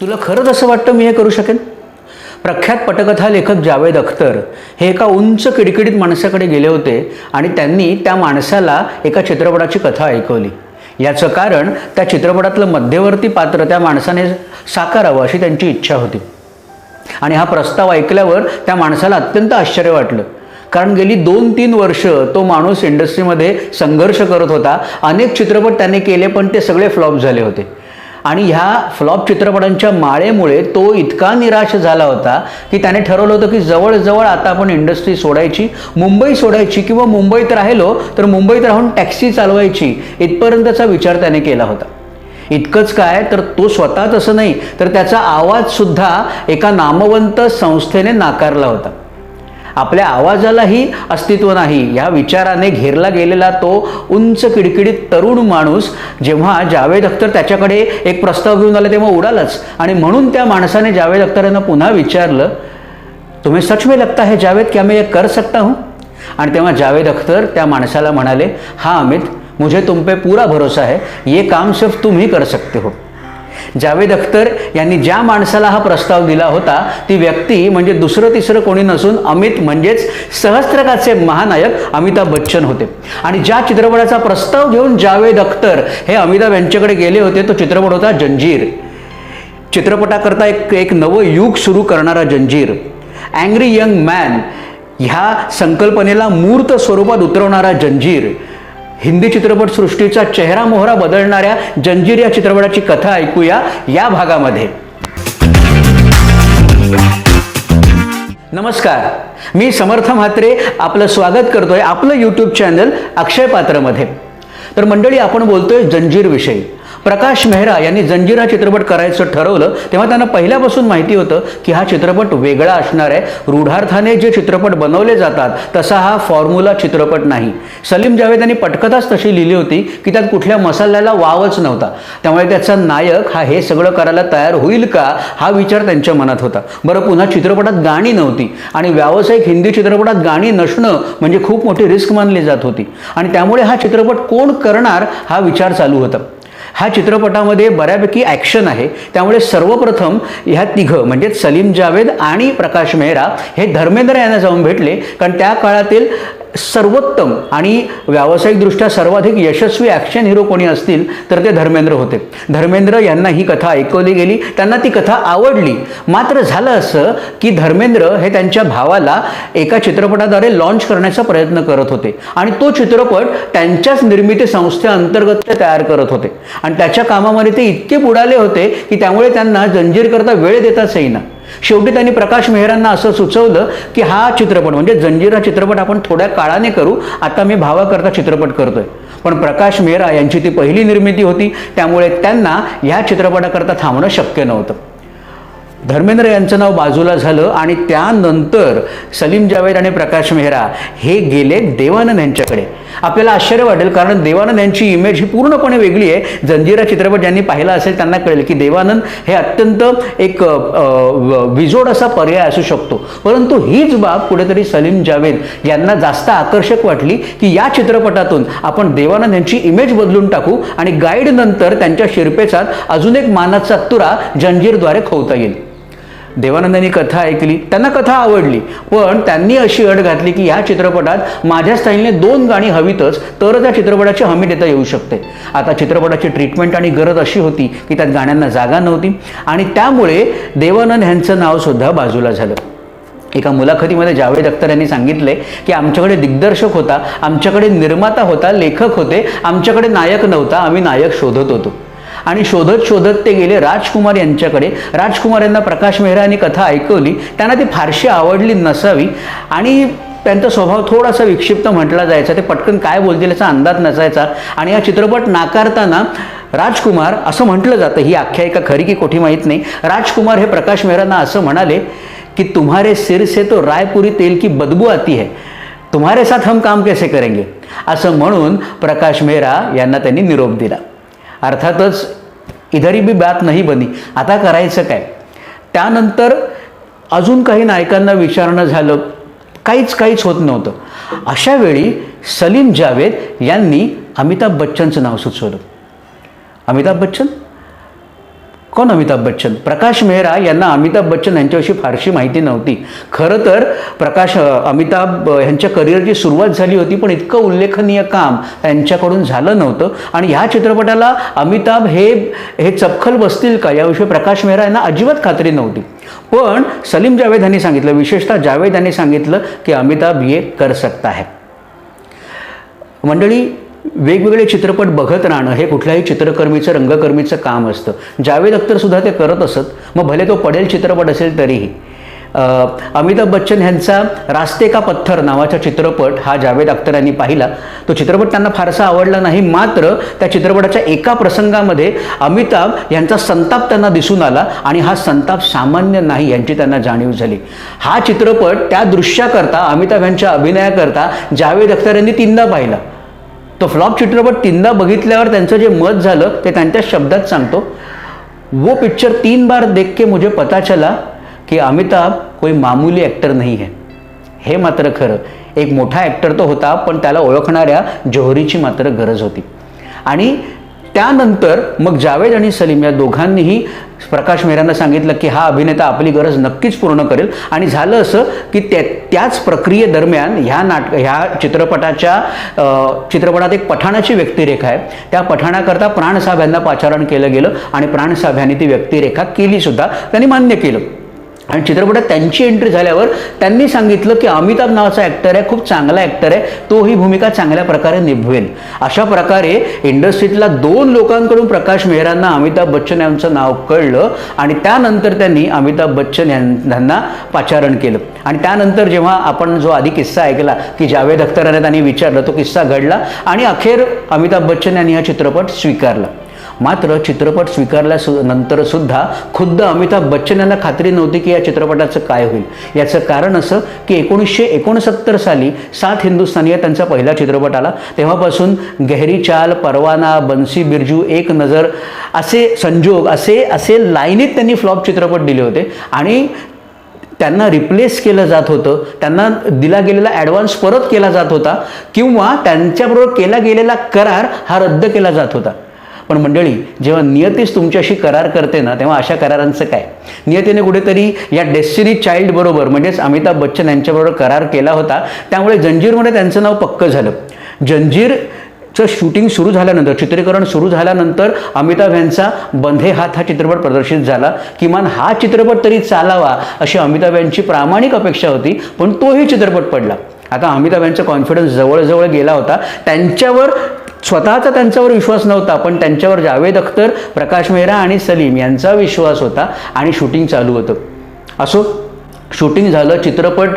तुला खरंच असं वाटतं मी हे करू शकेन? प्रख्यात पटकथा लेखक जावेद अख्तर हे एका उंच किडकिडीत माणसाकडे गेले होते आणि त्यांनी त्या माणसाला एका चित्रपटाची कथा ऐकवली. याचं कारण त्या चित्रपटातलं मध्यवर्ती पात्र त्या माणसाने साकारावं अशी त्यांची इच्छा होती. आणि हा प्रस्ताव ऐकल्यावर त्या माणसाला अत्यंत आश्चर्य वाटलं. कारण गेली दोन तीन वर्ष तो माणूस इंडस्ट्रीमध्ये संघर्ष करत होता. अनेक चित्रपट त्याने केले पण ते सगळे फ्लॉप झाले होते. आणि ह्या फ्लॉप चित्रपटांच्या माळेमुळे तो इतका निराश झाला होता की त्याने ठरवलं होतं की जवळजवळ आता आपण इंडस्ट्री सोडायची मुंबई सोडायची किंवा मुंबईत राहिलो तर मुंबईत राहून टॅक्सी चालवायची इथपर्यंतचा विचार त्याने केला होता. इतकंच काय तर तो स्वतः तसं नाही तर त्याचा आवाजसुद्धा एका नामवंत संस्थेने नाकारला होता. आपल्या आवाजालाही अस्तित्व नाही. या विचाराने घेरला गेलेला तो उंच किडकिडीत तरुण माणूस जेव्हा जावेद अख्तर त्याच्याकडे एक प्रस्ताव घेऊन आला तेव्हा उडालाच आणि म्हणून त्या माणसाने जावेद अख्तर यांना पुन्हा विचारलं तुम्ही सच में लगता है जावेद क्या मैं ये कर सकता हूँ? आणि तेव्हा जावेद अख्तर त्या माणसाला म्हणाले हा अमित मुझे तुम पे पूरा भरोसा है. ये काम सिर्फ तुम्ही कर सकते हो. जावेद अख्तर यांनी ज्या माणसाला हा प्रस्ताव दिला होता ती व्यक्ती म्हणजे दुसरं तिसरं कोणी नसून अमित म्हणजेच सहस्त्रकाचे महानायक अमिताभ बच्चन होते. आणि ज्या चित्रपटाचा प्रस्ताव घेऊन जावेद अख्तर हे अमिताभ यांच्याकडे गेले होते तो चित्रपट होता जंजीर. चित्रपटाकरता एक एक नवं युग सुरू करणारा जंजीर. अँग्री यंग मॅन ह्या संकल्पनेला मूर्त स्वरूपात उतरवणारा जंजीर. हिंदी चित्रपटसृष्टीचा चेहरा मोहरा बदलणाऱ्या जंजीर या चित्रपटाची कथा ऐकूया या भागामध्ये. नमस्कार मी समर्थ म्हात्रे आपलं स्वागत करतोय आपलं यूट्यूब चॅनल अक्षय पात्रमध्ये. तर मंडळी आपण बोलतोय जंजीरविषयी प्रकाश मेहरा यांनी जंजीर हा चित्रपट करायचं ठरवलं तेव्हा त्यांना पहिल्यापासून माहिती होतं की हा चित्रपट वेगळा असणार आहे. रूढार्थाने जे चित्रपट बनवले जातात तसा हा फॉर्म्युला चित्रपट नाही. सलीम जावेद यांनी पटकथाच तशी लिहिली होती की त्यात कुठल्या मसाल्याला वावच नव्हता. त्यामुळे त्याचा नायक हा हे सगळं करायला तयार होईल का हा विचार त्यांच्या मनात होता. बरं पुन्हा चित्रपटात गाणी नव्हती आणि व्यावसायिक हिंदी चित्रपटात गाणी नसणं म्हणजे खूप मोठी रिस्क मानली जात होती. आणि त्यामुळे हा चित्रपट कोण करणार हा विचार चालू होता. ह्या चित्रपटामध्ये बऱ्यापैकी ॲक्शन आहे. त्यामुळे सर्वप्रथम ह्या तिघं म्हणजेच सलीम जावेद आणि प्रकाश मेहरा हे धर्मेंद्र यांना जाऊन भेटले. कारण त्या काळातील सर्वोत्तम आणि व्यावसायिकदृष्ट्या सर्वाधिक यशस्वी ॲक्शन हिरो कोणी असतील तर ते धर्मेंद्र होते. धर्मेंद्र यांना ही कथा ऐकवली गेली त्यांना ती कथा आवडली. मात्र झालं असं की धर्मेंद्र हे त्यांच्या भावाला एका चित्रपटाद्वारे लॉन्च करण्याचा प्रयत्न करत होते. आणि तो चित्रपट त्यांच्याच निर्मिती संस्थेअंतर्गत ते तयार करत होते. आणि त्याच्या कामामध्ये ते इतके बुडाले होते की त्यामुळे त्यांना जंजीर करता वेळ देताच येईना. शेवटी त्यांनी प्रकाश मेहरांना असं सुचवलं की हा चित्रपट म्हणजे जंजिरा चित्रपट आपण थोड्या काळाने करू आता मी भावाकरता चित्रपट करतोय. पण प्रकाश मेहरा यांची ती पहिली निर्मिती होती त्यामुळे त्यांना ह्या चित्रपटाकरता थांबणं शक्य नव्हतं. धर्मेंद्र यांचं नाव बाजूला झालं आणि त्यानंतर सलीम जावेद आणि प्रकाश मेहरा हे गेले देवानंद यांच्याकडे. आपल्याला आश्चर्य वाटेल कारण देवानंद यांची इमेज ही पूर्णपणे वेगळी आहे. जंजिरा चित्रपट ज्यांनी पाहिला असेल त्यांना कळेल की देवानंद हे अत्यंत एक अ, विजोड असा पर्याय असू शकतो. परंतु हीच बाब कुठेतरी सलीम जावेद यांना जास्त आकर्षक वाटली की या चित्रपटातून आपण देवानंद यांची इमेज बदलून टाकू आणि गाईड नंतर त्यांच्या शिरपेचात अजून एक मानाचा तुरा जंजीरद्वारे खोवता येईल. देवानंदांनी कथा ऐकली त्यांना कथा आवडली. पण त्यांनी अशी अट घातली की या चित्रपटात माझ्या स्टाईलने दोन गाणी हवीतच तर त्या चित्रपटाची हमी देता येऊ शकते. आता चित्रपटाची ट्रीटमेंट आणि गरज अशी होती की त्यात गाण्यांना जागा नव्हती आणि त्यामुळे देवानंद ह्यांचं नावसुद्धा बाजूला झालं. एका मुलाखतीमध्ये जावेद अख्तर यांनी सांगितले की आमच्याकडे दिग्दर्शक होता आमच्याकडे निर्माता होता लेखक होते आमच्याकडे नायक नव्हता आम्ही नायक शोधत होतो. आणि शोधत शोधत ते गेले राजकुमार यांच्याकडे. राजकुमार यांना प्रकाश मेहरा यांनी कथा ऐकवली. त्यांना ती फारशी आवडली नसावी. आणि त्यांचा स्वभाव थोडासा विक्षिप्त म्हटला जायचा. ते पटकन काय बोलतील याचा अंदाज नसायचा. आणि हा चित्रपट नाकारताना राजकुमार असं म्हटलं जातं. ही आख्यायिका खरी की कोठी माहीत नाही. राजकुमार हे प्रकाश मेहरांना असं म्हणाले की तुम्हारे सिर से तो रायपुरी तेल की बदबू आती है. तुम्हारे साथ हम काम कैसे करेंगे? असं म्हणून प्रकाश मेहरा यांना त्यांनी निरोप दिला. अर्थातच इधरी बी बात नाही बनी. आता करायचं काय? त्यानंतर अजून काही नायकांना विचारणं झालं. काहीच काहीच होत नव्हतं. अशा वेळी सलीम जावेद यांनी अमिताभ बच्चनचं नाव सुचवलं. अमिताभ बच्चन? कोण अमिताभ बच्चन? प्रकाश मेहरा यांना अमिताभ बच्चन यांच्याविषयी फारशी माहिती नव्हती. खरं तर प्रकाश अमिताभ यांच्या करिअरची सुरुवात झाली होती पण इतकं उल्लेखनीय काम यांच्याकडून झालं नव्हतं. आणि ह्या चित्रपटाला अमिताभ हे हे चपखल बसतील का याविषयी प्रकाश मेहरा यांना अजिबात खात्री नव्हती. पण सलीम जावेद यांनी सांगितलं विशेषतः जावेद यांनी सांगितलं की अमिताभ ये कर सकता है. मंडळी वेगवेगळे चित्रपट बघत राहणं हे कुठल्याही चित्रकर्मीचं रंगकर्मीचं काम असतं. जावेद अख्तरसुद्धा ते करत असत. मग भले तो पडेल चित्रपट असेल तरीही. अमिताभ बच्चन यांचा रास्ते का पत्थर नावाचा चित्रपट हा जावेद अख्तर यांनी पाहिला. तो चित्रपट त्यांना फारसा आवडला नाही. मात्र त्या चित्रपटाच्या एका प्रसंगामध्ये अमिताभ यांचा संताप त्यांना दिसून आला आणि हा संताप सामान्य नाही यांची त्यांना जाणीव झाली. हा चित्रपट त्या दृश्याकरता अमिताभ यांच्या अभिनयाकरता जावेद अख्तर यांनी तीनदा पाहिला. तो फ्लॉप चित्रपट तीनदा बघितल्यावर त्यांचं जे मत झालं ते त्यांच्या शब्दात सांगतो. वो पिक्चर तीन बार देख के मुझे पता चला की अमिताभ कोई मामूली ॲक्टर नाही आहे हे मात्र खरं. एक मोठा ॲक्टर तो होता पण त्याला ओळखणाऱ्या जोहरीची मात्र गरज होती. आणि त्यानंतर मग जावेद आणि सलीम या दोघांनीही प्रकाश मेहरांना सांगितलं की हा अभिनेता आपली गरज नक्कीच पूर्ण करेल. आणि झालं असं की त्या त्याच प्रक्रियेदरम्यान ह्या नाटक ह्या चित्रपटाच्या चित्रपटात एक पठाणाची व्यक्तिरेखा आहे. त्या पठाणाकरता प्राणसाभ्यांना पाचारण केलं गेलं आणि प्राणसाहेब ती व्यक्तिरेखा केली सुद्धा त्यांनी मान्य केलं. आणि चित्रपटात त्यांची एंट्री झाल्यावर त्यांनी सांगितलं की अमिताभ नावाचा ॲक्टर आहे खूप चांगला ॲक्टर आहे तो ही भूमिका चांगल्या प्रकारे निभवेल. अशा प्रकारे इंडस्ट्रीतल्या दोन लोकांकडून प्रकाश मेहरांना अमिताभ बच्चन यांचं नाव कळलं आणि त्यानंतर त्यांनी अमिताभ बच्चन यां- यांना पाचारण केलं. आणि त्यानंतर जेव्हा आपण जो आधी किस्सा ऐकला की जावेद अख्तराने त्यांनी विचारलं तो किस्सा घडला आणि अखेर अमिताभ बच्चन यांनी हा चित्रपट स्वीकारला. मात्र चित्रपट स्वीकारल्या सु नंतर सुद्धा खुद्द अमिताभ बच्चन यांना खात्री नव्हती की या चित्रपटाचं काय होईल. याचं कारण असं की एकोणीसशे एकोणसत्तर साली सात हिंदुस्थानी या त्यांचा पहिला चित्रपट आला. तेव्हापासून गहरी चाल परवाना बन्सी बिरजू एक नजर असे संजोग असे असे लाईनीत त्यांनी फ्लॉप चित्रपट दिले होते. आणि त्यांना रिप्लेस केलं जात होतं. त्यांना दिला गेलेला ॲडव्हान्स परत केला जात होता. किंवा त्यांच्याबरोबर केला गेलेला करार हा रद्द केला जात होता. पण मंडळी जेव्हा नियतीच तुमच्याशी करार करते ना तेव्हा अशा करारांचं काय? नियतीने कुठेतरी या डेस्टिनी चाइल्ड बरोबर म्हणजेच अमिताभ बच्चन यांच्याबरोबर करार केला होता. त्यामुळे जंजीरमध्ये त्यांचं नाव पक्कं झालं. जंजीर चं शूटिंग सुरू झाल्यानंतर चित्रीकरण सुरू झाल्यानंतर अमिताभ यांचा बंधे हात हा चित्रपट प्रदर्शित झाला. किमान हा चित्रपट तरी चालावा अशी अमिताभ यांची प्रामाणिक अपेक्षा होती पण तोही चित्रपट पडला. आता अमिताभ यांचा कॉन्फिडन्स जवळजवळ गेला होता. त्यांच्यावर स्वतःचा त्यांच्यावर विश्वास नव्हता पण त्यांच्यावर जावेद अख्तर प्रकाश मेहरा आणि सलीम यांचा विश्वास होता आणि शूटिंग चालू होतं. असो शूटिंग झालं चित्रपट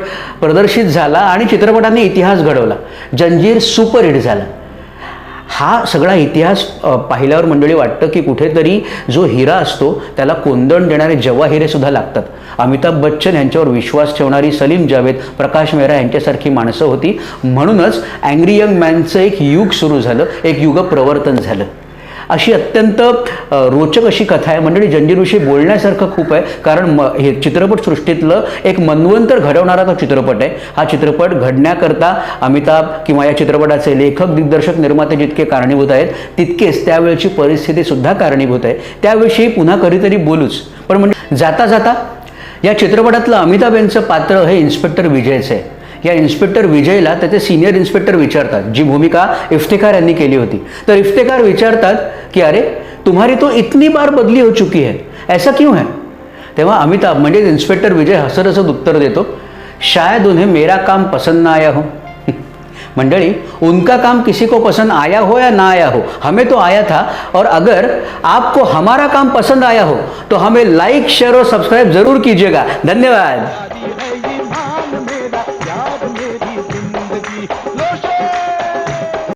प्रदर्शित झाला आणि चित्रपटाने इतिहास घडवला. जंजीर सुपरहिट झाला. हा सगळा इतिहास पाहिल्यावर मंडळी वाटतं की कुठेतरी जो हिरा असतो त्याला कोंदण देणारे जवा हिरेसुद्धा लागतात. अमिताभ बच्चन यांच्यावर विश्वास ठेवणारी सलीम जावेद प्रकाश मेहरा यांच्यासारखी माणसं होती. म्हणूनच अँग्री यंग मॅनचं एक युग सुरू झालं एक युग प्रवर्तन झालं. अशी अत्यंत रोचक अशी कथा आहे. मंडळी जंजीरविषयी बोलण्यासारखं खूप आहे. कारण म हे चित्रपटसृष्टीतलं एक मनवंतर घडवणारा तो चित्रपट आहे. हा चित्रपट घडण्याकरता अमिताभ किंवा या चित्रपटाचे लेखक दिग्दर्शक निर्माते जितके कारणीभूत आहेत तितकेच त्यावेळची परिस्थिती सुद्धा कारणीभूत आहे. त्याविषयी पुन्हा कधीतरी बोलूच. पण म्हणजे जाता जाता या चित्रपटातलं अमिताभ यांचं पात्र हे इन्स्पेक्टर विजयचं आहे. या इन्स्पेक्टर विजयला त्याचे सिनियर इन्स्पेक्टर विचारतात, जी भूमिका इफ्तेकार यांनी केली होती. तर इफ्तेकार विचारतात की, अरे, तुम्हारी तो इतनी बार बदली हो चुकी है, ऐसा क्यों है? तेव्हा अमिताभ, म्हणजेच इन्स्पेक्टर विजय हसत हसत उत्तर देतो, शायद उन्हें मेरा काम पसंद ना आया हो. मंडली उनका काम किसी को पसंद आया हो या ना आया हो? हमें तो आया था, और अगर आपको हमारा काम पसंद आया हो तो हमें लाइक शेयर और सब्सक्राइब ज़रूर कीजिएगा। धन्यवाद।